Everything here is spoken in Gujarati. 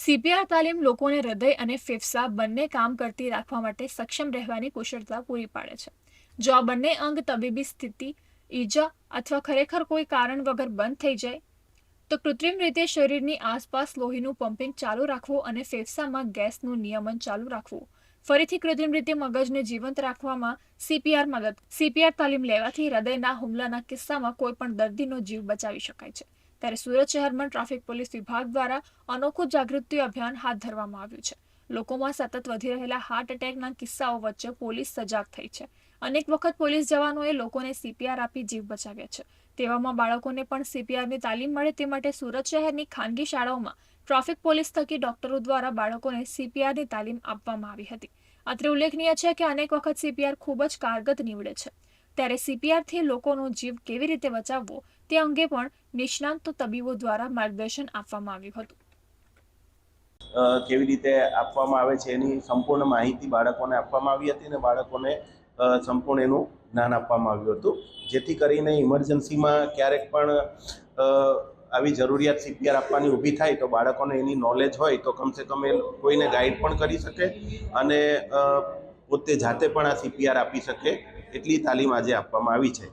સીપીઆર તાલીમ લોકોને હૃદય અને ફેફસા બંને કામ કરતી રાખવા માટે સક્ષમ રહેવાની કુશળતા પૂરી પાડે છે. જો આ બંને અંગ તબીબી સ્થિતિ, ઈજા અથવા ખરેખર કોઈ કારણ વગર બંધ થઈ જાય, તો કૃત્રિમ રીતે શરીરની આસપાસ લોહીનું પમ્પિંગ ચાલુ રાખવું અને ફેફસામાં ગેસનું નિયમન ચાલુ રાખવું. ફરીથી કૃત્રિમ રીતે મગજને જીવંત રાખવામાં સીપીઆર મદદ. સીપીઆર તાલીમ લેવાથી હૃદયના હુમલાના કિસ્સામાં કોઈ પણ દર્દીનો જીવ બચાવી શકાય છે. ત્યારે સુરત શહેરમાં ટ્રાફિક પોલીસ વિભાગ દ્વારા અનોખું જાગૃતિ અભિયાન હાથ ધરવામાં આવ્યું છે. લોકોમાં સતત વધી રહેલા હાર્ટ એટેકના કિસ્સાઓ વચ્ચે પોલીસ સજાગ થઈ છે. અનેક વખત પોલીસ જવાનોએ લોકોને સીપીઆર આપી જીવ બચાવ્યા છે. તેવામાં બાળકોને પણ સીપીઆરની તાલીમ મળે તે માટે સુરત શહેરની ખાનગી શાળાઓમાં ટ્રાફિક પોલીસ થકી ડોક્ટરો દ્વારા બાળકોને સીપીઆરની તાલીમ આપવામાં આવી હતી. અત્રે ઉલ્લેખનીય છે કે અનેક વખત સીપીઆર ખૂબ જ કારગત નીવડે છે. ત્યારે સીપીઆરથી લોકોનો જીવ કેવી રીતે બચાવવો તે અંગે પણ નિષ્ણાંત તબીબો દ્વારા માર્ગદર્શન આપવામાં આવ્યું હતું. કેવી રીતે આપવામાં આવે છે એની સંપૂર્ણ માહિતી બાળકોને આપવામાં આવી હતી અને બાળકોને સંપૂર્ણ એનું જ્ઞાન આપવામાં આવ્યું હતું. જેથી કરીને ઇમરજન્સીમાં ક્યારેક પણ આવી જરૂરિયાત સીપીઆર આપવાની ઊભી થાય તો બાળકોને એની નોલેજ હોય તો કમસે કમ એ કોઈને ગાઈડ પણ કરી શકે અને પોતે જાતે પણ આ સીપીઆર આપી શકે. એટલી તાલીમ આજે આપવામાં આવી છે.